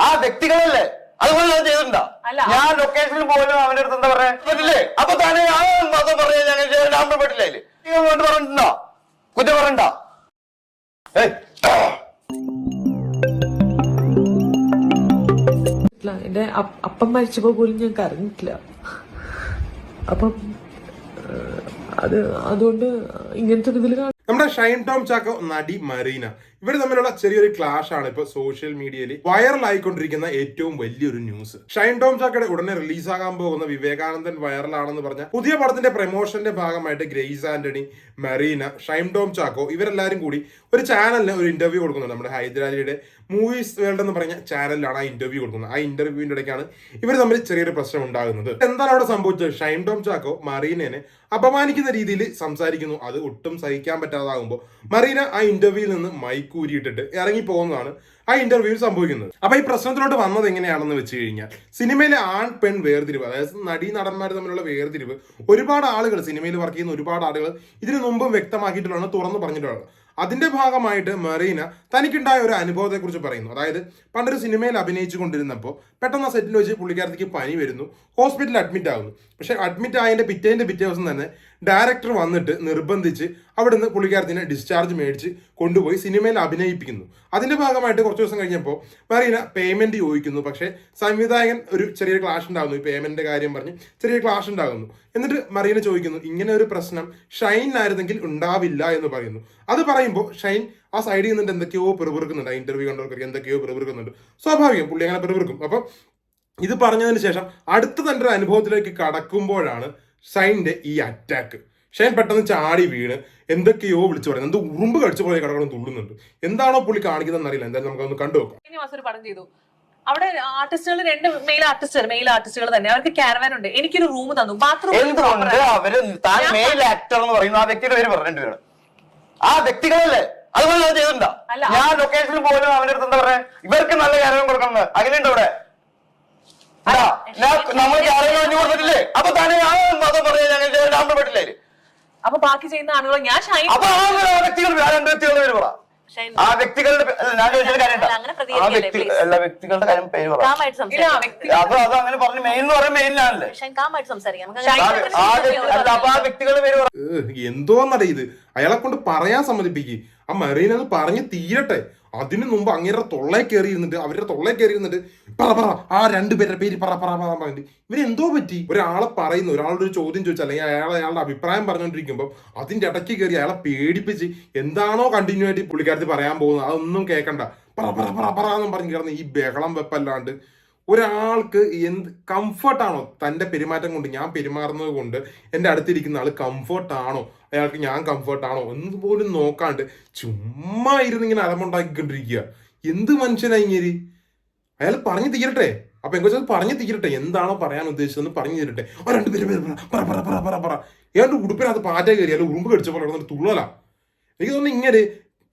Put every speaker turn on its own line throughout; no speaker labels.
ആ വ്യക്തികളല്ലേ? അതുപോലെ ഞാൻ ചെയ്തിട്ടുണ്ടോ? ഞാൻ ലൊക്കേഷനിൽ പോലും അവന്റെ അടുത്ത് എന്താ പറയാ? പറ്റില്ലേ? അപ്പൊ തന്നെ ആ മതം പറയാ ഞാൻ നമ്പർ പറ്റില്ല അതിൽ. വേണ്ടി പറഞ്ഞിട്ടുണ്ടോ? കുറ്റം
ഇല്ല എന്റെ അപ്പൻ അപ്പം മരിച്ചപ്പോ പോലും ഞാൻ കരഞ്ഞിട്ടില്ല അപ്പം അത് അതുകൊണ്ട് ഇങ്ങനത്തെ ഇതിൽ
നമ്മുടെ ഷൈൻ ടോം ചാക്കോ നടി മറീന. ഇവർ തമ്മിലുള്ള ചെറിയൊരു ക്ലാഷ് ആണ് ഇപ്പൊ സോഷ്യൽ മീഡിയയിൽ വൈറലായിക്കൊണ്ടിരിക്കുന്ന ഏറ്റവും വലിയൊരു ന്യൂസ് ഷൈൻ ടോം ചാക്കയുടെ ഉടനെ റിലീസാകാൻ പോകുന്ന വിവേകാനന്ദൻ വൈറലാണെന്ന് പറഞ്ഞ പുതിയ പടത്തിന്റെ പ്രൊമോഷന്റെ ഭാഗമായിട്ട് ഗ്രേസ് ആന്റണി മറീന ഷൈൻ ടോം ചാക്കോ ഇവരെല്ലാരും കൂടി ഒരു ചാനലിന് ഒരു ഇന്റർവ്യൂ കൊടുക്കുന്നുണ്ട് നമ്മുടെ ഹൈദരാലിയുടെ മൂവീസ് വേൾഡ് എന്ന് പറഞ്ഞ ചാനലിലാണ് ആ ഇന്റർവ്യൂ കൊടുക്കുന്നത്. ആ ഇന്റർവ്യൂവിന്റെ ഇടയ്ക്കാണ് ഇവർ തമ്മിൽ ചെറിയൊരു പ്രശ്നം ഉണ്ടാകുന്നത്. എന്താണ് അവിടെ സംഭവിച്ചത്? ഷൈൻ ടോം ചാക്കോ മറീനനെ അപമാനിക്കുന്ന രീതിയിൽ സംസാരിക്കുന്നു. അത് ഒട്ടും സഹിക്കാൻ പറ്റാതാകുമ്പോൾ മറീന ആ ഇന്റർവ്യൂവിൽ നിന്ന് മൈക്ക് ഊരിയിട്ടിട്ട് ഇറങ്ങി പോകുന്നതാണ് ആ ഇന്റർവ്യൂവിൽ സംഭവിക്കുന്നത്. അപ്പൊ ഈ പ്രശ്നത്തിലോട്ട് വന്നത് എങ്ങനെയാണെന്ന് വെച്ച് കഴിഞ്ഞാൽ സിനിമയിലെ ആൺ പെൺ വേർതിരിവ് അതായത് നടീ നടന്മാർ തമ്മിലുള്ള വേർതിരിവ് ഒരുപാട് ആളുകൾ സിനിമയിൽ വർക്ക് ചെയ്യുന്ന ഒരുപാട് ആളുകൾ ഇതിനു മുമ്പും വ്യക്തമാക്കിയിട്ടുള്ളതാണ് തുറന്നു പറഞ്ഞിട്ടുള്ളത് അതിന്റെ ഭാഗമായിട്ട് മെറീന തനിക്കുണ്ടായ ഒരു അനുഭവത്തെക്കുറിച്ച് പറയുന്നു. അതായത് പണ്ടൊരു സിനിമയിൽ അഭിനയിച്ചു കൊണ്ടിരുന്നപ്പോൾ പെട്ടെന്ന് ആ സെറ്റിൽ വെച്ച് പുള്ളിക്കാരത്തേക്ക് പനി വരുന്നു. ഹോസ്പിറ്റലിൽ അഡ്മിറ്റ് ആകുന്നു പക്ഷെ അഡ്മിറ്റ് ആയതിന്റെ പിറ്റേന്റെ പിറ്റേ ദിവസം തന്നെ ഡയറക്ടർ വന്നിട്ട് നിർബന്ധിച്ച് അവിടുന്ന് പുള്ളിക്കാരത്തിനെ ഡിസ്ചാർജ് മേടിച്ച് കൊണ്ടുപോയി സിനിമയിൽ അഭിനയിപ്പിക്കുന്നു. അതിന്റെ ഭാഗമായിട്ട് കുറച്ച് ദിവസം കഴിഞ്ഞപ്പോൾ മറീന പേയ്മെന്റ് ചോദിക്കുന്നു. പക്ഷേ സംവിധായകൻ ഒരു ചെറിയ ക്ലാഷ് ഉണ്ടാകുന്നു. ഈ പേയ്മെന്റിന്റെ കാര്യം പറഞ്ഞ് ചെറിയ ക്ലാഷ് ഉണ്ടാകുന്നു. എന്നിട്ട് മറീന ചോദിക്കുന്നു ഇങ്ങനെ ഒരു പ്രശ്നം ഷൈനായിരുന്നെങ്കിൽ ഉണ്ടാവില്ല എന്ന് പറയുന്നു. അത് പറയുമ്പോൾ ഷൈൻ ആ സൈഡിൽ നിന്നിട്ട് എന്തൊക്കെയോ പെറുപിറുക്കുന്നുണ്ട്. ആ ഇന്റർവ്യൂ കണ്ടവർക്ക് എന്തൊക്കെയോ പെറുപിറുക്കുന്നുണ്ട്. സ്വാഭാവികം പുള്ളി അങ്ങനെ പെറുപുറുക്കും. അപ്പം ഇത് പറഞ്ഞതിന് ശേഷം അടുത്ത തന്റെ ഒരു അനുഭവത്തിലേക്ക് കടക്കുമ്പോഴാണ് ഷൈന്റെ ഈ അറ്റാക്ക് ഷൈൻ പെട്ടെന്ന് ചാടി വീണ്. എന്തൊക്കെയോ വിളിച്ചു പറയുന്നത് എന്ത് ഉറുമ്പ് കടിച്ച പോലെ കടകളും തുള്ളുന്നുണ്ട്. എന്താണോ പുള്ളി കാണിക്കുന്നതെന്ന് അറിയില്ല. എന്തായാലും നമുക്കൊന്ന് കണ്ടു നോക്കാം.
കഴിഞ്ഞ മാസം ഒരു പടം ചെയ്തു. അവിടെ ആർട്ടിസ്റ്റുകൾ രണ്ട് മെയിൽ ആർട്ടിസ്റ്റുകൾ മെയിൽ ആർട്ടിസ്റ്റുകൾ തന്നെ. അവർക്ക് ക്യാരവാൻ ഉണ്ട്. എനിക്കൊരു റൂം തന്നു. ബാത്റൂം
എന്തുകൊണ്ട് അവർ താൻ മെയിൽ ആക്ടർ എന്ന് പറയുന്ന. ആ വ്യക്തിയുടെ പേര് പറഞ്ഞു രണ്ടുപേരും ആ വ്യക്തികളല്ലേ? അതുപോലെ ഞാൻ ചെയ്തിട്ടുണ്ടോ. ഞാൻ ലൊക്കേഷനിൽ പോലും അവന്റെ അടുത്ത് എന്താ പറയാ? ഇവർക്ക് നല്ല കാര്യം കൊടുക്കണം ഇതാ, ഞാൻ- നമ്മൾ കൊടുത്തിട്ടില്ലേ. അപ്പൊ തന്നെ ഞാൻ
അപ്പൊ ബാക്കി ചെയ്യുന്ന ആളുകൾ ഞാൻ ഷൈൻ
അപ്പൊ ആ വ്യക്തികൾ ആ രണ്ട് പേര് പറ. ആ വ്യക്തികളുടെ ഞാൻ ചോദിച്ചൊരു കാര്യം ആ വ്യക്തി എല്ലാ വ്യക്തികളുടെ കാര്യം പേര് പറ.
കാമായിട്ട്
ഇല്ല,
സംസാരിക്കാം.
വ്യക്തി-
അത് അത് അങ്ങനെ പറഞ്ഞു മെയിൻ എന്ന് പറയുന്നത് ആ അപ്പൊ വ്യക്തികളുടെ പേര്
ഇത്? അയാളെ കൊണ്ട് പറയാൻ സമ്മതിപ്പിക്കും. ആ മെറീനത് പറഞ്ഞ് തീരട്ടെ. അതിനു മുമ്പ് അങ്ങേരുടെ തൊള്ളേ കയറി ഇരുന്നിട്ട് അവരുടെ തൊള്ളേ കയറി ഇരുന്നിട്ട് പറ പറ ആ രണ്ടുപേരുടെ പേര് പറ പറ പറ പറഞ്ഞിട്ട്. ഇവരെന്തോ പറ്റി? ഒരാളെ പറയുന്നു ഒരാളുടെ ഒരു ചോദ്യം ചോദിച്ചാൽ അല്ലെങ്കിൽ അയാൾ അയാളുടെ അഭിപ്രായം പറഞ്ഞുകൊണ്ടിരിക്കുമ്പോൾ അതിന്റെ ഇടയ്ക്ക് കയറി അയാളെ പേടിപ്പിച്ച് എന്താണോ കണ്ടിന്യൂ ആയിട്ട് പുള്ളിക്കാരത്തിൽ പറയാൻ പോകുന്നത് അതൊന്നും കേൾക്കണ്ട. പറ പറ പറ പറ എന്നും പറഞ്ഞു കിടന്ന് ഈ ബഹളം വെപ്പല്ലാണ്ട് ഒരാൾക്ക് എന്ത് കംഫർട്ടാണോ തന്റെ പെരുമാറ്റം കൊണ്ട് ഞാൻ പെരുമാറുന്നത് കൊണ്ട് എന്റെ അടുത്തിരിക്കുന്ന ആൾ കംഫർട്ടാണോ അയാൾക്ക് ഞാൻ കംഫർട്ടാണോ എന്ന് പോലും നോക്കാണ്ട് ചുമ്മാ ഇരുന്ന് ഇങ്ങനെ അലമുണ്ടാക്കിക്കൊണ്ടിരിക്കുക. എന്ത് മനുഷ്യനായി ഇങ്ങനെ അയാൾ പറഞ്ഞു തീരട്ടെ. അപ്പൊ എങ്കിൽ പറഞ്ഞു തീരട്ടെ. എന്താണോ പറയാൻ ഉദ്ദേശിച്ചതെന്ന് പറഞ്ഞു തീരട്ടെ. ആ രണ്ട് പേര് പറ പറ പറ പറ പറ ഏതാണ്ട് ഉടുപ്പിനകത്ത് പാറ്റ കയറി അല്ലെങ്കിൽ ഉറുമ്പ് കടിച്ച പോലെ കിടന്നിട്ട് തുള്ളല. എനിക്ക് തോന്നുന്നു ഇങ്ങനെ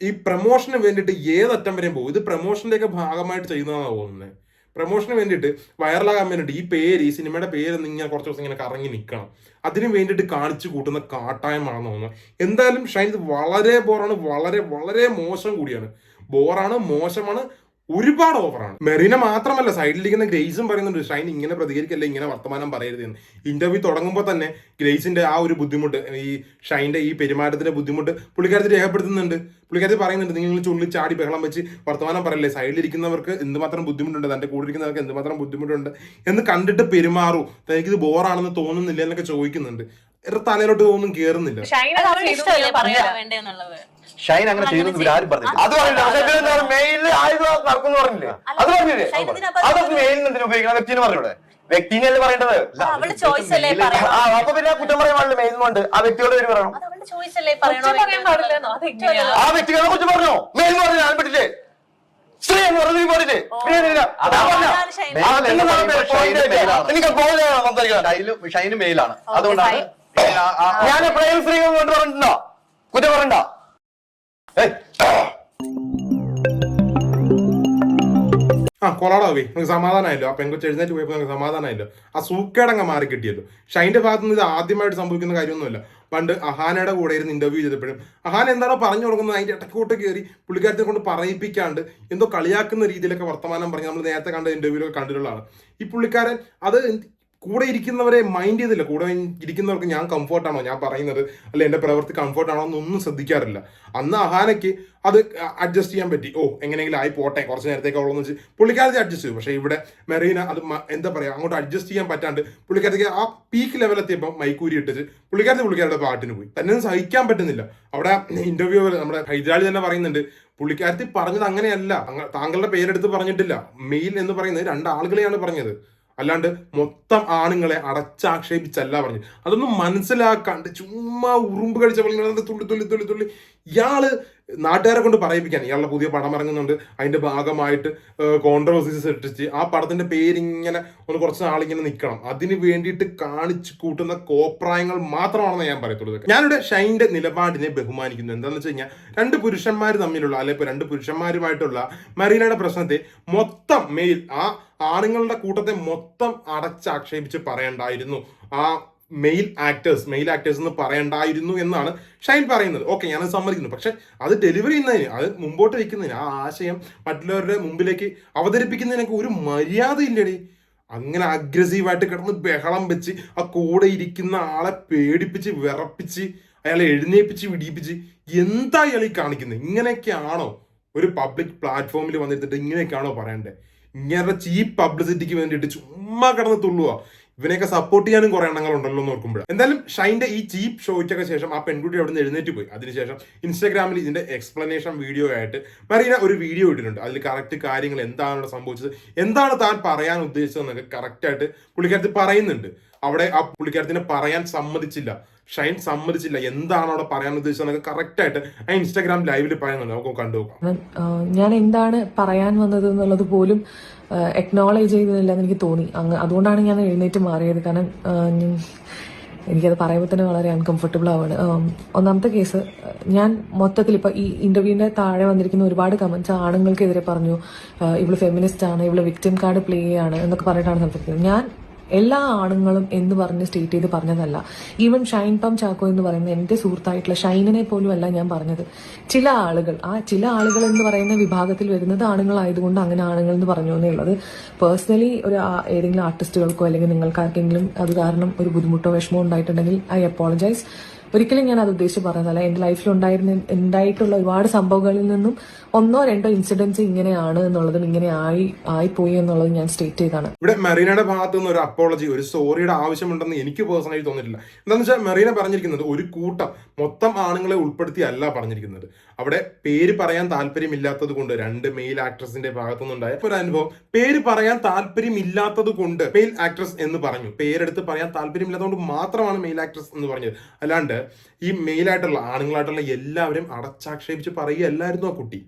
ഈ പ്രൊമോഷന് വേണ്ടിയിട്ട് ഏതറ്റം വരെയും പോകും. ഇത് പ്രമോഷന്റെ ഒക്കെ ഭാഗമായിട്ട് ചെയ്യുന്നതാണോ തോന്നുന്നത് പ്രൊമോഷന് വേണ്ടിയിട്ട് വൈറലാകാൻ വേണ്ടിയിട്ട് ഈ പേര് ഈ സിനിമയുടെ പേര് ഇങ്ങനെ കുറച്ച് ദിവസം ഇങ്ങനെ കറങ്ങി നിൽക്കണം അതിന് വേണ്ടിയിട്ട് കാണിച്ചു കൂട്ടുന്ന കാട്ടായമാണെന്ന് തോന്നുന്നു. എന്തായാലും ഷൈൻ വളരെ ബോറാണ് വളരെ വളരെ മോശം കൂടിയാണ്. ബോറാണ് മോശമാണ് ഒരുപാട് ഓവറാണ്. മെറീന മാത്രമല്ല സൈഡിലിരിക്കുന്ന ഗ്രേസും പറയുന്നുണ്ട് ഷൈൻ ഇങ്ങനെ പ്രതികരിക്കല്ല ഇങ്ങനെ വർത്തമാനം പറയരുത് എന്ന് ഇന്റർവ്യൂ തുടങ്ങുമ്പോൾ തന്നെ ഗ്രേസിന്റെ ആ ഒരു ബുദ്ധിമുട്ട് ഈ ഷൈന്റെ ഈ പെരുമാറ്റത്തിന്റെ ബുദ്ധിമുട്ട് പുള്ളിക്കാരത്തിൽ രേഖപ്പെടുത്തുന്നുണ്ട്. പുള്ളിക്കാരത്തിൽ പറയുന്നുണ്ട് നിങ്ങൾ ചുള്ളി ചാടി ബഹളം വെച്ച് വർത്തമാനം പറയല്ലേ? സൈഡിലിരിക്കുന്നവർക്ക് എന്തുമാത്രം ബുദ്ധിമുട്ടുണ്ട്? തന്റെ കൂടെ ഇരിക്കുന്നവർക്ക് എന്തുമാത്രം ബുദ്ധിമുട്ടുണ്ട്? എന്ന് കണ്ടിട്ട് പെരുമാറൂ. തനിക്കിത് ബോറാണെന്ന് തോന്നുന്നില്ല എന്നൊക്കെ ചോദിക്കുന്നുണ്ട്. തലയിലോട്ട് ഒന്നും കേറുന്നില്ല.
ഷൈൻ
അത്
അങ്ങനെ ചെയ്തു
ഇഷ്ടമല്ലേ
ഞാൻ
പറയാ
പറയാം
വേണ്ടെന്നുള്ളത്
ഷൈൻ അങ്ങനെ ചെയ്യുന്നത് ഇവരാരും പറഞ്ഞു
അത് പറഞ്ഞില്ല. മെയിൽ ആയുധ നടക്കുന്നു പറഞ്ഞില്ലേ? അത് പറഞ്ഞില്ലേ?
പറഞ്ഞത്?
മെയിലിൽ എന്തിനു ഉപയോഗിക്കണം? വ്യക്തിനെ പറഞ്ഞൂടെ? വ്യക്തിനല്ലേ പറയേണ്ടത്?
ചോയ്സ് അല്ലേ പറയാം
ആ അപ്പൊ പിന്നെ കുറ്റം പറയാൻ പാടില്ല മെയിലുണ്ട് ആ വ്യക്തിയോട് പേര് പറയണം.
അത്?
ആ വ്യക്തികളെ കുറിച്ച് പറഞ്ഞോ? മെയിൽ പറഞ്ഞു ഞാൻ പറ്റില്ലേ? സ്ത്രീ എന്ന് പറഞ്ഞു നീ പറഞ്ഞില്ലേ? ഞാൻ പിന്നെ ഞാൻ
ഷൈന് മെയിലാണ്. അതുകൊണ്ടാണ്
ഞാൻ എപ്പോഴേലും സ്ത്രീ കൊണ്ട് പറഞ്ഞിട്ടുണ്ടോ? കുറ്റം പറഞ്ഞോ ഏയ്.
ആ കൊളാടാവേ നമുക്ക് സമാധാനമായല്ലോ ആ പെൺകുട്ടി എഴുന്നേറ്റ് പോയപ്പോൾ നമുക്ക് സമാധാനമായല്ലോ ആ സൂക്കേടങ്ങ് മാറി കിട്ടിയല്ലോ ഷൈന്റെ ഭാഗത്ത് നിന്ന് ഇത് ആദ്യമായിട്ട് സംഭവിക്കുന്ന കാര്യമൊന്നുമല്ല. പണ്ട് അഹാനയുടെ കൂടെ ഇരുന്ന് ഇന്റർവ്യൂ ചെയ്തപ്പോഴും അഹാൻ എന്താണോ പറഞ്ഞു കൊടുക്കുന്നത് അതിന്റെ ഇടക്കൂട്ട് കയറി പുള്ളിക്കാരത്തെ കൊണ്ട് പറയിപ്പിക്കാണ്ട് എന്തോ കളിയാക്കുന്ന രീതിയിലൊക്കെ വർത്തമാനം പറഞ്ഞ് നമ്മൾ നേരത്തെ കണ്ട ഇന്റർവ്യൂലൊക്കെ കണ്ടിട്ടുള്ളതാണ് ഈ പുള്ളിക്കാരൻ അത് കൂടെ ഇരിക്കുന്നവരെ മൈൻഡ് ചെയ്തില്ല. കൂടെ ഇരിക്കുന്നവർക്ക് ഞാൻ കംഫർട്ടാണോ ഞാൻ പറയുന്നത് അല്ലെ എന്റെ പ്രവൃത്തി കംഫർട്ടാണോ എന്നൊന്നും ശ്രദ്ധിക്കാറില്ല. അന്ന് അഹാനയ്ക്ക് അത് അഡ്ജസ്റ്റ് ചെയ്യാൻ പറ്റി. ഓ എങ്ങനെയെങ്കിലും ആയി പോട്ടെ കുറച്ച് നേരത്തേക്ക് അവളെന്ന് വെച്ച് പുള്ളിക്കാരത്തെ അഡ്ജസ്റ്റ് ചെയ്തു. പക്ഷേ ഇവിടെ മെറീന അത് എന്താ പറയാ അങ്ങോട്ട് അഡ്ജസ്റ്റ് ചെയ്യാൻ പറ്റാണ്ട് പുള്ളിക്കാരത്തേക്ക് ആ പീക്ക് ലെവലെത്തിയപ്പോൾ മൈക്കൂരി ഇട്ടിച്ച് പുള്ളിക്കാരത്തെ പുള്ളിക്കാരുടെ പാട്ടിന് പോയി. തന്നെ സഹിക്കാൻ പറ്റുന്നില്ല. അവിടെ ഇന്റർവ്യൂ നമ്മുടെ ഹൈദരാളി തന്നെ പറയുന്നുണ്ട് പുള്ളിക്കാരത്തി പറഞ്ഞത് അങ്ങനെയല്ല. അങ്ങ- താങ്കളുടെ പേരെടുത്ത് പറഞ്ഞിട്ടില്ല. മെയിൽ എന്ന് പറയുന്നത് രണ്ടാളുകളെയാണ് പറഞ്ഞത്. അല്ലാണ്ട് മൊത്തം ആണുങ്ങളെ അടച്ചാക്ഷേപിച്ചല്ല പറഞ്ഞു. അതൊന്നും മനസ്സിലാക്കാണ്ട് ചുമ്മാ ഉറുമ്പ് കഴിച്ച പോലെ തുള്ളി തുള്ളി തുള്ളി തുള്ളി. ഇയാൾ നാട്ടുകാരെ കൊണ്ട് പറയിപ്പിക്കാൻ ഇയാളുടെ പുതിയ പടം ഇറങ്ങുന്നുണ്ട്. അതിന്റെ ഭാഗമായിട്ട് കോൺട്രവേഴ്സീസ് സൃഷ്ടിച്ച് ആ പടത്തിന്റെ പേരിങ്ങനെ ഒന്ന് കുറച്ച് നാളിങ്ങനെ നിൽക്കണം അതിന് വേണ്ടിയിട്ട് കാണിച്ചു കൂട്ടുന്ന കോപ്രായങ്ങൾ മാത്രമാണെന്ന് ഞാൻ പറയത്തുള്ളൂ ഇതൊക്കെ. ഞാനിവിടെ ഷൈന്റെ നിലപാടിനെ ബഹുമാനിക്കുന്നു. എന്താണെന്ന് വെച്ച് കഴിഞ്ഞാൽ രണ്ട് പുരുഷന്മാർ തമ്മിലുള്ള അല്ലെ ഇപ്പോൾ രണ്ട് പുരുഷന്മാരുമായിട്ടുള്ള മരീനയുടെ പ്രശ്നത്തെ മൊത്തം മെയിൽ ആ ആണുങ്ങളുടെ കൂട്ടത്തെ മൊത്തം അടച്ചാക്ഷേപിച്ച് പറയണ്ടായിരുന്നു. ആ മെയിൽ ആക്ടേഴ്സ് മെയിൽ ആക്ടേഴ്സ് എന്ന് പറയണ്ടായിരുന്നു എന്നാണ് ഷൈൻ പറയുന്നത്. ഓക്കെ ഞാനത് സമ്മതിക്കുന്നു. പക്ഷെ അത് ഡെലിവറി ചെയ്യുന്നതിന് അത് മുമ്പോട്ട് വയ്ക്കുന്നതിന് ആ ആശയം മറ്റുള്ളവരുടെ മുമ്പിലേക്ക് അവതരിപ്പിക്കുന്നതിനൊക്കെ ഒരു മര്യാദ ഇല്ലടി. അങ്ങനെ അഗ്രസീവായിട്ട് കിടന്ന് ബഹളം വെച്ച് ആ കൂടെ ഇരിക്കുന്ന ആളെ പേടിപ്പിച്ച് വിറപ്പിച്ച് അയാളെ എഴുന്നേപ്പിച്ച് വിടിയിപ്പിച്ച് എന്താ ഇയാൾ ഈ കാണിക്കുന്നത്? ഇങ്ങനെയൊക്കെയാണോ ഒരു പബ്ലിക് പ്ലാറ്റ്ഫോമിൽ വന്നിട്ട് ഇങ്ങനെയൊക്കെയാണോ പറയണ്ടേ? ഇങ്ങനെ ചീപ്പ് പബ്ലിസിറ്റിക്ക് വേണ്ടിയിട്ട് ചുമ്മാ കിടന്ന് തുള്ളുക ഇവനെയൊക്കെ സപ്പോർട്ട് ചെയ്യാനും കുറെ എണ്ണങ്ങൾ ഉണ്ടല്ലോ എന്ന് ഓർക്കുമ്പോൾ എന്തായാലും ഷൈന്റെ ഈ ചീപ്പ് ഷോയ്ക്കൊക്കെ ശേഷം ആ പെൺകുട്ടി അവിടെ നിന്ന് എഴുന്നേറ്റ് പോയി. അതിനുശേഷം ഇൻസ്റ്റാഗ്രാമിൽ ഇതിന്റെ എക്സ്പ്ലനേഷൻ വീഡിയോ ആയിട്ട് മറീന ഒരു വീഡിയോ ഇട്ടിട്ടുണ്ട്. അതിൽ കറക്റ്റ് കാര്യങ്ങൾ എന്താണ് അവിടെ സംഭവിച്ചത് എന്താണ് താൻ പറയാൻ ഉദ്ദേശിച്ചത് ഉദ്ദേശിച്ചതെന്നൊക്കെ കറക്റ്റായിട്ട് പുള്ളിക്കാരത്തിൽ പറയുന്നുണ്ട്. അവിടെ ആ പുള്ളിക്കാരത്തിനെ പറയാൻ സമ്മതിച്ചില്ല. ഷൈൻ സമ്മതിച്ചില്ല. എന്താണ് അവിടെ പറയാൻ ഉദ്ദേശിച്ചത് ഉദ്ദേശിച്ചതെന്നൊക്കെ കറക്റ്റായിട്ട് ആ ഇൻസ്റ്റാഗ്രാം ലൈവിൽ പറയുന്നുണ്ട്. നമുക്ക് കണ്ടു നോക്കാം
ഞാൻ എന്താണ് പറയാൻ വന്നത് എന്നുള്ളത് പോലും എക്നോളേജ് ചെയ്യുന്നില്ല എന്ന് എനിക്ക് തോന്നി. അങ്ങ് അതുകൊണ്ടാണ് ഞാൻ എഴുന്നേറ്റ് മാറിയത്. കാരണം എനിക്കത് പറയുമ്പോൾ തന്നെ വളരെ അൺകംഫർട്ടബിൾ ആവാണ്. ഒന്നാമത്തെ കേസ് ഞാൻ മൊത്തത്തിൽ ഇപ്പൊ ഈ ഇന്റർവ്യൂവിന്റെ താഴെ വന്നിരിക്കുന്ന ഒരുപാട് കമന്റ്സ് ആണുങ്ങൾക്കെതിരെ പറഞ്ഞു ഇവൾ ഫെമിനിസ്റ്റ് ആണ് ഇവൾ വിക്ടിം കാർഡ് പ്ലേ ആണ് എന്നൊക്കെ പറഞ്ഞിട്ടാണ് സംസാരിക്കുന്നത്. ഞാൻ എല്ലാ ആണുങ്ങളും എന്ന് പറഞ്ഞ് സ്റ്റേറ്റ് ചെയ്ത് പറഞ്ഞതല്ല. ഈവൻ ഷൈൻ പം ചാക്കോ എന്ന് പറയുന്ന എന്റെ സുഹൃത്തായിട്ടുള്ള ഷൈനിനെ പോലും അല്ല ഞാൻ പറഞ്ഞത്. ചില ആളുകൾ ആ ചില ആളുകൾ എന്ന് പറയുന്ന വിഭാഗത്തിൽ വരുന്നത് ആണുങ്ങളായതുകൊണ്ട് അങ്ങനെ ആണുങ്ങൾ എന്ന് പറഞ്ഞു എന്നേ ഉള്ളത് പേഴ്സണലി ഒരു ഏതെങ്കിലും ആർട്ടിസ്റ്റുകൾക്കോ അല്ലെങ്കിൽ നിങ്ങൾക്കാർക്കെങ്കിലും അത് കാരണം ഒരു ബുദ്ധിമുട്ടോ വിഷമോ ഉണ്ടായിട്ടുണ്ടെങ്കിൽ ഐ അപ്പോളജൈസ് ഒരിക്കലും ഞാൻ അത് ഉദ്ദേശിച്ച് പറഞ്ഞതല്ല. എന്റെ ലൈഫിൽ ഉണ്ടായിരുന്ന ഉണ്ടായിട്ടുള്ള ഒരുപാട് സംഭവങ്ങളിൽ നിന്നും ഒന്നോ രണ്ടോ ഇൻസിഡൻസ് ഇങ്ങനെയാണ് എന്നുള്ളതും ഇങ്ങനെ ആയി ആയിപ്പോയി എന്നുള്ളതും ഞാൻ സ്റ്റേറ്റ് ചെയ്താണ്.
ഇവിടെ മെറീനയുടെ ഭാഗത്ത് നിന്ന് ഒരു അപ്പോളജി ഒരു സോറിയുടെ ആവശ്യമുണ്ടെന്ന് എനിക്ക് പേഴ്സണലി തോന്നിയിട്ടില്ല. എന്താണെന്ന് വെച്ചാൽ മെറീന പറഞ്ഞിരിക്കുന്നത് ഒരു കൂട്ടം മൊത്തം ആണുങ്ങളെ ഉൾപ്പെടുത്തി അല്ല പറഞ്ഞിരിക്കുന്നത്. അവിടെ പേര് പറയാൻ താല്പര്യമില്ലാത്തത് കൊണ്ട് രണ്ട് മെയിൽ ആക്ട്രസിന്റെ ഭാഗത്തു നിന്നുണ്ടായ ഒരു അനുഭവം. പേര് പറയാൻ താല്പര്യമില്ലാത്തത് കൊണ്ട് മെയിൽ ആക്ട്രസ് എന്ന് പറഞ്ഞു. പേരെടുത്ത് പറയാൻ താല്പര്യമില്ലാത്തതുകൊണ്ട് മാത്രമാണ് മെയിൽ ആക്ട്രസ് എന്ന് പറഞ്ഞത്. അല്ലാണ്ട് ഈ മെയിലായിട്ടുള്ള ആണുങ്ങളായിട്ടുള്ള എല്ലാവരും അടച്ചാക്ഷേപിച്ച് പറയുകയല്ലായിരുന്നു ആ കുട്ടി.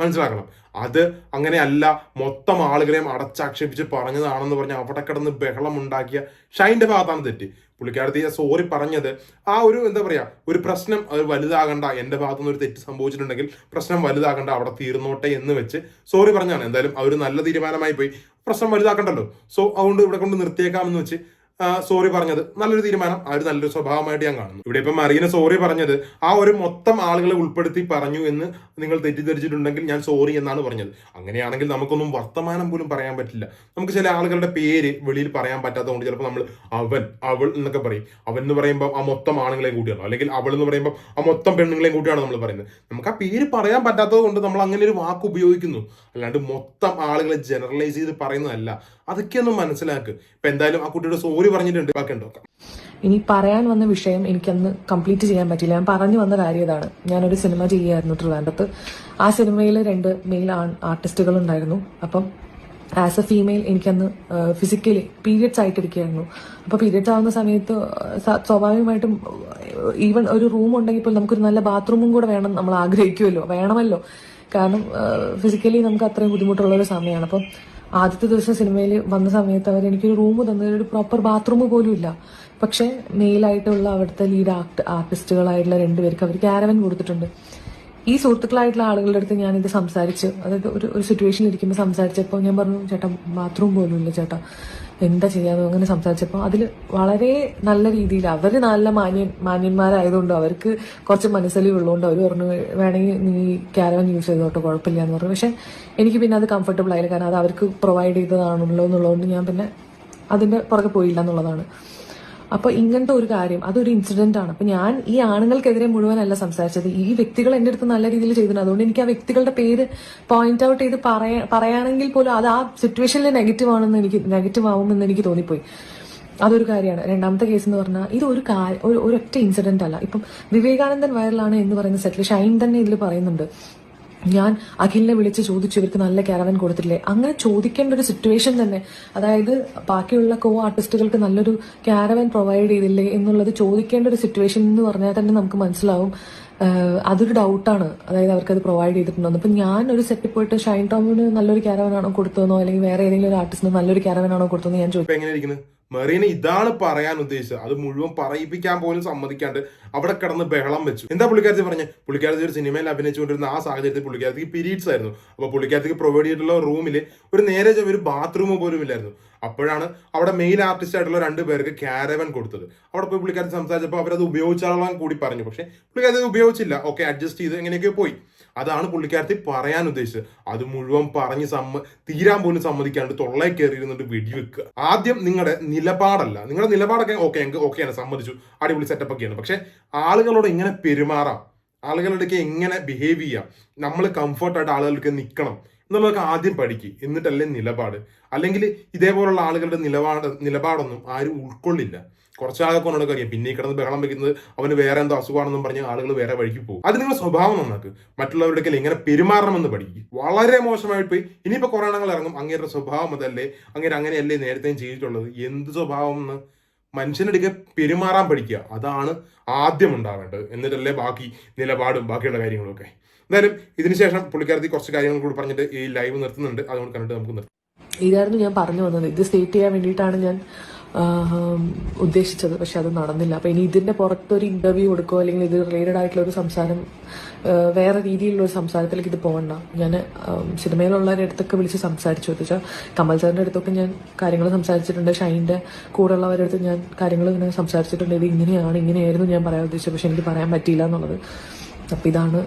മനസ്സിലാക്കണം. അത് അങ്ങനെയല്ല മൊത്തം ആളുകളെയും അടച്ചാക്ഷേപിച്ച് പറഞ്ഞതാണെന്ന് പറഞ്ഞ് അവിടെ കിടന്ന് ബഹളം ഉണ്ടാക്കിയ ഷൈന്റെ ഭാഗത്താണ് തെറ്റി. പുള്ളിക്കാരത്തി സോറി പറഞ്ഞത് ആ ഒരു എന്താ പറയുക ഒരു പ്രശ്നം അത് വലുതാകണ്ട എന്റെ ഭാഗത്തുനിന്ന് ഒരു തെറ്റ് സംഭവിച്ചിട്ടുണ്ടെങ്കിൽ പ്രശ്നം വലുതാകണ്ട അവിടെ തീർന്നോട്ടെ എന്ന് വെച്ച് സോറി പറഞ്ഞാണ് എന്തായാലും ഒരു നല്ല തീരുമാനമായി പോയി. പ്രശ്നം വലുതാക്കണ്ടല്ലോ. സോ അതുകൊണ്ട് ഇവിടെ കൊണ്ട് നിർത്തിയേക്കാമെന്ന് വെച്ച് സോറി പറഞ്ഞത് നല്ലൊരു തീരുമാനം. ആ ഒരു നല്ലൊരു സ്വഭാവമായിട്ട് ഞാൻ കാണുന്നു. ഇവിടെ ഇപ്പം മറീന സോറി പറഞ്ഞത് ആ ഒരു മൊത്തം ആളുകളെ ഉൾപ്പെടുത്തി പറഞ്ഞു എന്ന് നിങ്ങൾ തെറ്റിദ്ധരിച്ചിട്ടുണ്ടെങ്കിൽ ഞാൻ സോറി എന്നാണ് പറഞ്ഞത്. അങ്ങനെയാണെങ്കിൽ നമുക്കൊന്നും വർത്തമാനം പോലും പറയാൻ പറ്റില്ല. നമുക്ക് ചില ആളുകളുടെ പേര് വെളിയിൽ പറയാൻ പറ്റാത്തതുകൊണ്ട് ചിലപ്പോൾ നമ്മൾ അവൻ അവൾ എന്നൊക്കെ പറയും. അവൻ എന്ന് പറയുമ്പോൾ ആ മൊത്തം ആണുങ്ങളെയും കൂട്ടിയാണ്? അല്ലെങ്കിൽ അവൾ എന്ന് പറയുമ്പോൾ ആ മൊത്തം പെണ്ണുങ്ങളെയും കൂട്ടിയാണ് നമ്മൾ പറയുന്നത്? നമുക്ക് ആ പേര് പറയാൻ പറ്റാത്തത് കൊണ്ട് നമ്മൾ അങ്ങനെ ഒരു വാക്ക് ഉപയോഗിക്കുന്നു. അല്ലാണ്ട് മൊത്തം ആളുകളെ ജനറലൈസ് ചെയ്ത് പറയുന്നതല്ല. അതൊക്കെയൊന്നും മനസ്സിലാക്കുക ഇപ്പൊ എന്തായാലും ആ കുട്ടിയുടെ സോറി പറഞ്ഞിട്ടുണ്ട്. ബാക്കി ഉണ്ടോ
ഇനി പറയാൻ വന്ന വിഷയം എനിക്കന്ന് കംപ്ലീറ്റ് ചെയ്യാൻ പറ്റില്ല. ഞാൻ പറഞ്ഞു വന്ന കാര്യം ഇതാണ്. ഞാനൊരു സിനിമ ചെയ്യായിരുന്നു ട്രിവാൻഡ്രത്ത്. ആ സിനിമയിൽ രണ്ട് മെയിൽ ആർട്ടിസ്റ്റുകൾ ഉണ്ടായിരുന്നു. അപ്പം ആസ് എ ഫീമെയിൽ എനിക്കന്ന് ഫിസിക്കലി പീരിയഡ്സ് ആയിട്ടിരിക്കുകയായിരുന്നു. അപ്പോൾ പീരിയഡ്സ് ആവുന്ന സമയത്ത് സ്വാഭാവികമായിട്ടും ഈവൻ ഒരു റൂം ഉണ്ടെങ്കിൽ പോലും നമുക്കൊരു നല്ല ബാത്റൂമും കൂടെ വേണം നമ്മൾ ആഗ്രഹിക്കുമല്ലോ. വേണമല്ലോ. കാരണം ഫിസിക്കലി നമുക്ക് അത്രയും ബുദ്ധിമുട്ടുള്ള ഒരു സമയമാണ്. അപ്പം ആദ്യത്തെ ദിവസം സിനിമയിൽ വന്ന സമയത്ത് അവർ എനിക്കൊരു റൂം തന്നു. ഒരു പ്രോപ്പർ ബാത്റൂം പോലും ഇല്ല. പക്ഷേ മെയിലായിട്ടുള്ള അവിടുത്തെ ലീഡ് ആർട്ട് ആർട്ടിസ്റ്റുകളായിട്ടുള്ള രണ്ടുപേർക്ക് അവർ ക്യാരവൻ കൊടുത്തിട്ടുണ്ട്. ഈ സുഹൃത്തുക്കളായിട്ടുള്ള ആളുകളുടെ അടുത്ത് ഞാൻ ഇത് സംസാരിച്ച് അതായത് ഒരു ഒരു സിറ്റുവേഷനിൽ ഇരിക്കുമ്പോൾ സംസാരിച്ചപ്പോൾ ഞാൻ പറഞ്ഞു ചേട്ടാ ബാത്റൂം പോലും ഇല്ല ചേട്ടാ. എന്താ ചെയ്യാന്ന് അങ്ങനെ സംസാരിച്ചപ്പോൾ അതിൽ വളരെ നല്ല രീതിയിൽ അവർ നല്ല മാന്യൻ മാന്യന്മാരായതുകൊണ്ട് അവർക്ക് കുറച്ച് മനസ്സലിവുള്ളതുകൊണ്ട് അവർ പറഞ്ഞു വേണമെങ്കിൽ നീ ക്യാരവൻ യൂസ് ചെയ്തോട്ടോ കുഴപ്പമില്ല എന്ന് പറഞ്ഞു. പക്ഷെ എനിക്ക് പിന്നെ അത് കംഫർട്ടബിൾ ആയില്ല. കാരണം അത് അവർക്ക് പ്രൊവൈഡ് ചെയ്തതാണല്ലോ എന്നുള്ളതുകൊണ്ട് ഞാൻ പിന്നെ അതിന്റെ പുറകെ പോയില്ല എന്നുള്ളതാണ്. അപ്പൊ ഇങ്ങനത്തെ ഒരു കാര്യം അതൊരു ഇൻസിഡന്റ് ആണ്. അപ്പൊ ഞാൻ ഈ ആണുങ്ങൾക്കെതിരെ മുഴുവനല്ല സംസാരിച്ചത്. ഈ വ്യക്തികൾ എന്റെ അടുത്ത് നല്ല രീതിയിൽ ചെയ്തിട്ടുണ്ട്. അതുകൊണ്ട് എനിക്ക് ആ വ്യക്തികളുടെ പേര് പോയിന്റ് ഔട്ട് ചെയ്ത് പറയാ പറയാണെങ്കിൽ പോലും അത് ആ സിറ്റുവേഷനിൽ നെഗറ്റീവ് ആണെന്ന് എനിക്ക് നെഗറ്റീവ് ആവുമെന്ന് എനിക്ക് തോന്നിപ്പോയി. അതൊരു കാര്യമാണ്. രണ്ടാമത്തെ കേസ് എന്ന് പറഞ്ഞാൽ ഇത് ഒരു ഒരൊറ്റ ഇൻസിഡന്റ് അല്ല. ഇപ്പം വിവേകാനന്ദൻ വൈറലാണ് എന്ന് പറയുന്ന സെറ്റിൽ ഷൈൻ തന്നെ ഇതിൽ പറയുന്നുണ്ട്. ഞാൻ അഖിലിനെ വിളിച്ച് ചോദിച്ചു ഇവർക്ക് നല്ല ക്യാരവൻ കൊടുത്തില്ലേ അങ്ങനെ ചോദിക്കേണ്ട ഒരു സിറ്റുവേഷൻ തന്നെ. അതായത് ബാക്കിയുള്ള കോ ആർട്ടിസ്റ്റുകൾക്ക് നല്ലൊരു ക്യാരവൻ പ്രൊവൈഡ് ചെയ്തില്ലേ എന്നുള്ളത് ചോദിക്കേണ്ട ഒരു സിറ്റുവേഷൻ എന്ന് പറഞ്ഞാൽ തന്നെ നമുക്ക് മനസ്സിലാവും. അതൊരു ഡൗട്ടാണ് അതായത് അവർക്ക് അത് പ്രൊവൈഡ് ചെയ്തിട്ടുണ്ടോ അപ്പൊ ഞാൻ ഒരു സെറ്റ് പോയിട്ട് ഷൈൻ ടോമിന് നല്ലൊരു ക്യാരവൻ ആണോ കൊടുത്തതെന്നോ അല്ലെങ്കിൽ വേറെ ഏതെങ്കിലും ഒരു ആർട്ടിസ്റ്റിന് നല്ലൊരു ക്യാരവൻ ആണോ കൊടുത്തതെന്ന് ഞാൻ
ചോദിക്കും മെറീന ഇതാണ് പറയാൻ ഉദ്ദേശിച്ചത്. അത് മുഴുവൻ പറയിപ്പിക്കാൻ പോലും സമ്മതിക്കാണ്ട് അവിടെ കിടന്ന് ബഹളം വെച്ചു. എന്താ പുള്ളിക്കാരത്തി പറഞ്ഞു? പുള്ളിക്കാരത്തി ഒരു സിനിമയിൽ അഭിനയിച്ചുകൊണ്ടിരുന്ന ആ സാഹചര്യത്തിൽ പുള്ളിക്കാരത്തിക്ക് പീരീഡ്സ് ആയിരുന്നു. അപ്പൊ പുള്ളിക്കാരത്തിക്ക് പ്രൊവൈഡ് ചെയ്തിട്ടുള്ള റൂമിൽ ഒരു നേരെ ഒരു ബാത്റൂം പോലും ഇല്ലായിരുന്നു. അപ്പോഴാണ് അവിടെ മെയിൻ ആർട്ടിസ്റ്റ് ആയിട്ടുള്ള രണ്ട് പേർക്ക് ക്യാരവൻ കൊടുത്തത്. അവിടെ പോയി പുള്ളിക്കാരത്തി സംസാരിച്ചപ്പോൾ അവരത് ഉപയോഗിച്ചാളാൻ കൂടി പറഞ്ഞു. പക്ഷേ പുള്ളിക്കാരത്തി ഉപയോഗിച്ചില്ല. ഓക്കെ അഡ്ജസ്റ്റ് ചെയ്ത് എങ്ങനെയൊക്കെ പോയി. അതാണ് പുള്ളിക്കാരത്തി പറയാൻ ഉദ്ദേശിച്ചത്. അത് മുഴുവൻ പറഞ്ഞ് സമ്മ തീരാൻ പോലും സമ്മതിക്കാണ്ട് തൊള്ളയെ കയറിയിരുന്നിട്ട് വെടിവെക്കുക. ആദ്യം നിങ്ങളുടെ നിലപാടല്ല. നിങ്ങളുടെ നിലപാടൊക്കെ ഓക്കെ എനിക്ക് ഓക്കെയാണ് സമ്മതിച്ചു. അടിപൊളി സെറ്റപ്പ് ഒക്കെയാണ്. പക്ഷെ ആളുകളോട് എങ്ങനെ പെരുമാറാം. ആളുകളുടെ എങ്ങനെ ബിഹേവ് ചെയ്യാം. നമ്മൾ കംഫർട്ടായിട്ട് ആളുകൾക്ക് നിൽക്കണം എന്നുള്ളതൊക്കെ ആദ്യം പഠിക്കുക എന്നിട്ടല്ലേ നിലപാട്. അല്ലെങ്കിൽ ഇതേപോലുള്ള ആളുകളുടെ നിലപാട് നിലപാടൊന്നും ആരും ഉൾക്കൊള്ളില്ല. കുറച്ചാളൊക്കെ കൊണ്ടൊക്കെ കാര്യം പിന്നെ കിടന്ന് ബഹളം വെക്കുന്നത് അവന് വേറെ എന്തോ അസുഖമാണെന്നും പറഞ്ഞ് ആളുകൾ വേറെ വഴിക്ക് പോകും. അത് നിങ്ങളുടെ സ്വഭാവം നന്നാക്ക്. മറ്റുള്ളവരുടെ എങ്ങനെ പെരുമാറണമെന്ന് പഠിക്കും. വളരെ മോശമായിട്ട് പോയി. ഇനിയിപ്പോൾ കൊറോണകൾ ഇറങ്ങും. അങ്ങേരുടെ സ്വഭാവം അതല്ലേ? അങ്ങേര് അങ്ങനെയല്ലേ നേരത്തെയും ചെയ്തിട്ടുള്ളത്? എന്ത് സ്വഭാവം എന്ന് മനുഷ്യനെടുക്കെ പെരുമാറാൻ പഠിക്കുക. അതാണ് ആദ്യം ഉണ്ടാവേണ്ടത്. എന്നിട്ടല്ലേ ബാക്കി നിലപാടും ബാക്കിയുള്ള കാര്യങ്ങളൊക്കെ. എന്തായാലും ഇതിനുശേഷം പുള്ളിക്കാരത്തി കുറച്ച് കാര്യങ്ങൾ കൂടി പറഞ്ഞിട്ട് ഈ ലൈവ് നിർത്തുന്നുണ്ട്. അതുകൊണ്ട് കണ്ടിട്ട് നമുക്ക് നിർത്താം.
ഇതായിരുന്നു ഞാൻ പറഞ്ഞു വന്നത്. ഇത് സ്റ്റേറ്റ് ചെയ്യാൻ വേണ്ടിയിട്ടാണ് ഞാൻ ഉദ്ദേശിച്ചത്. പക്ഷെ അത് നടന്നില്ല. അപ്പൊ ഇനി ഇതിന്റെ പുറത്തൊരു ഇന്റർവ്യൂ കൊടുക്കുകയോ അല്ലെങ്കിൽ ഇത് റിലേറ്റഡ് ആയിട്ടുള്ള ഒരു സംസാരം വേറെ രീതിയിലുള്ള ഒരു സംസാരത്തിലേക്ക് ഇത് പോകണ്ട ഞാൻ സിനിമയിലുള്ളവരുടെ അടുത്തൊക്കെ വിളിച്ച് സംസാരിച്ചു. വെച്ചാൽ കമൽ സാറിന്റെ അടുത്തൊക്കെ ഞാൻ കാര്യങ്ങൾ സംസാരിച്ചിട്ടുണ്ട്. ഷൈന്റെ കൂടെയുള്ളവരുടെ അടുത്ത് ഞാൻ കാര്യങ്ങൾ ഇങ്ങനെ സംസാരിച്ചിട്ടുണ്ട്. ഇത് ഇങ്ങനെയാണ് ഇങ്ങനെയായിരുന്നു ഞാൻ പറയാൻ ഉദ്ദേശിച്ചത്. പക്ഷെ എനിക്ക് പറയാൻ പറ്റിയില്ല എന്നുള്ളത്. അപ്പൊ ഇതാണ്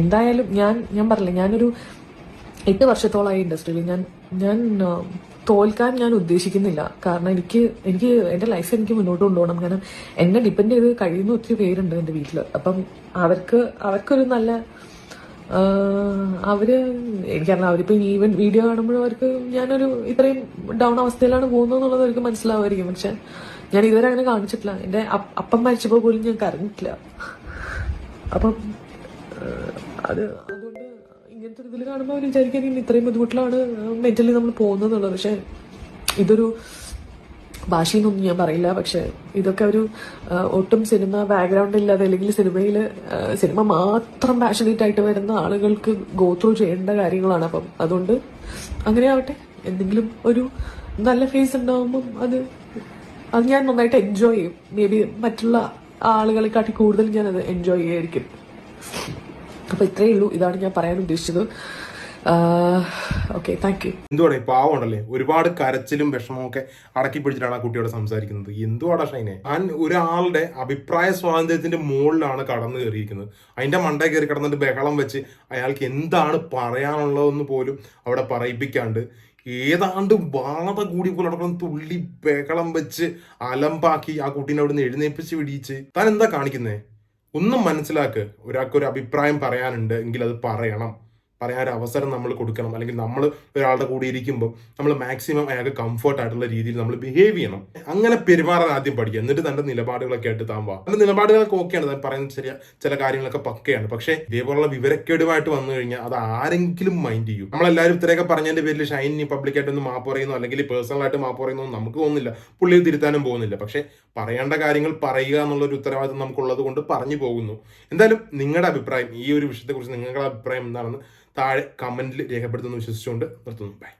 എന്തായാലും ഞാൻ ഞാൻ പറഞ്ഞില്ല ഞാനൊരു എട്ട് വർഷത്തോളമായി ഇൻഡസ്ട്രിയിൽ. ഞാൻ ഞാൻ തോൽക്കാൻ ഞാൻ ഉദ്ദേശിക്കുന്നില്ല. കാരണം എനിക്ക് എനിക്ക് എന്റെ ലൈഫ് എനിക്ക് മുന്നോട്ട് കൊണ്ടുപോകണം. കാരണം എന്നെ ഡിപ്പെൻഡ് ചെയ്ത് കഴിയുന്ന ഒത്തിരി പേരുണ്ട് എന്റെ വീട്ടിൽ അപ്പം അവർക്ക് അവർക്കൊരു നല്ല അവർ എനിക്കറിയാം അവരിപ്പോ ഈവൻ വീഡിയോ കാണുമ്പോഴും അവർക്ക് ഞാനൊരു ഇത്രയും ഡൗൺ അവസ്ഥയിലാണ് പോകുന്നത് എന്നുള്ളത് അവർക്ക് മനസ്സിലാവുമായിരിക്കും. പക്ഷെ ഞാൻ ഇതുവരെ അങ്ങനെ കാണിച്ചിട്ടില്ല. എന്റെ അപ്പ- മരിച്ചപ്പോൾ പോലും ഞാൻ കരഞ്ഞിട്ടില്ല. അപ്പം അത് ഇതിൽ കാണുമ്പോൾ അവർ വിചാരിക്കാൻ ഇത്രയും ബുദ്ധിമുട്ടിലാണ് മെന്റലി നമ്മൾ പോകുന്നത് പക്ഷെ ഇതൊരു ഭാഷയെന്നൊന്നും ഞാൻ പറയില്ല. പക്ഷെ ഇതൊക്കെ ഒരു ഒട്ടും സിനിമ ബാക്ക്ഗ്രൗണ്ട് ഇല്ലാതെ അല്ലെങ്കിൽ സിനിമയിൽ സിനിമ മാത്രം പാഷനേറ്റ് ആയിട്ട് വരുന്ന ആളുകൾക്ക് ഗോ ത്രൂ ചെയ്യേണ്ട കാര്യങ്ങളാണ്. അപ്പം അതുകൊണ്ട് അങ്ങനെ ആവട്ടെ എന്തെങ്കിലും ഒരു നല്ല ഫേസ് ഉണ്ടാവുമ്പം അത് അത് ഞാൻ നന്നായിട്ട് എൻജോയ് ചെയ്യും. മേ ബി മറ്റുള്ള ആളുകളെക്കാട്ടി കൂടുതൽ ഞാൻ അത് എൻജോയ് ചെയ്യായിരിക്കും. അപ്പൊ ഇത്രയേ ഉള്ളൂ. ഇതാണ് ഞാൻ പറയാൻ ഉദ്ദേശിച്ചത്. ഓക്കെ താങ്ക് യു
എന്തുവാണ് പാവമുണ്ടല്ലേ ഒരുപാട് കരച്ചിലും വിഷമവും ഒക്കെ അടക്കി പിടിച്ചിട്ടാണ് ആ കുട്ടിയോട് സംസാരിക്കുന്നത്. എന്തുവാടാ ഷൈനെ? ഞാൻ ഒരാളുടെ അഭിപ്രായ സ്വാതന്ത്ര്യത്തിന്റെ മുകളിലാണ് കടന്നു കയറിയിരിക്കുന്നത്. അതിന്റെ മണ്ടേ കയറി കിടന്നിട്ട് ബഹളം വെച്ച് അയാൾക്ക് എന്താണ് പറയാനുള്ളതെന്ന് പോലും അവിടെ പറയിപ്പിക്കാണ്ട് ഏതാണ്ട് വാളത കൂടി പോലെ തുള്ളി ബഹളം വെച്ച് അലമ്പാക്കി ആ കുട്ടീനെ അവിടുന്ന് എഴുന്നേപ്പിച്ച് വിടിയിച്ച് താൻ എന്താ കാണിക്കുന്നേ? ഒന്നും മനസ്സിലാക്ക്. ഒരാൾക്ക് ഒരു അഭിപ്രായം പറയാനുണ്ട് എങ്കിൽ അത് പറയണം. പറയാൻ അവസരം നമ്മൾ കൊടുക്കണം. അല്ലെങ്കിൽ നമ്മൾ ഒരാളുടെ കൂടെ ഇരിക്കുമ്പോൾ നമ്മൾ മാക്സിമം അയാൾക്ക് കംഫർട്ട് ആയിട്ടുള്ള രീതിയിൽ നമ്മൾ ബിഹേവ് ചെയ്യണം. അങ്ങനെ പെരുമാറാൻ ആദ്യം പഠിക്കുക. എന്നിട്ട് തന്റെ നിലപാടുകളൊക്കെ ആയിട്ട് താൻ വാ. തന്റെ നിലപാടുകളൊക്കെ ഓക്കെയാണ് താൻ പറയുന്ന ചെറിയ ചില കാര്യങ്ങളൊക്കെ പക്കയാണ്. പക്ഷേ ഇതേപോലുള്ള വിവരക്കേടുമായിട്ട് വന്നു കഴിഞ്ഞാൽ അത് ആരെങ്കിലും മൈൻഡ് ചെയ്യും. നമ്മളെല്ലാവരും ഇത്രയൊക്കെ പറഞ്ഞതിന്റെ പേരിൽ ഷൈനി പബ്ലിക്കായിട്ടൊന്ന് മാപ്പ് പറയുന്നു അല്ലെങ്കിൽ പേഴ്സണൽ ആയിട്ട് മാപ്പ് പറയുന്നു നമുക്ക് തോന്നുന്നില്ല. പുള്ളിയെ തിരുത്താനും പോകുന്നില്ല. പക്ഷേ പറയേണ്ട കാര്യങ്ങൾ പറയുക എന്നുള്ള ഒരു ഉത്തരവാദിത്വം നമുക്കുള്ളത് കൊണ്ട് പറഞ്ഞു പോകുന്നു. എന്തായാലും നിങ്ങളുടെ അഭിപ്രായം ഈ ഒരു വിഷയത്തെക്കുറിച്ച് നിങ്ങളുടെ അഭിപ്രായം എന്താണെന്ന് താഴെ കമന്റിൽ രേഖപ്പെടുത്തുന്നു വിശ്വസിച്ചുകൊണ്ട് നിർത്തുന്നു. ബൈ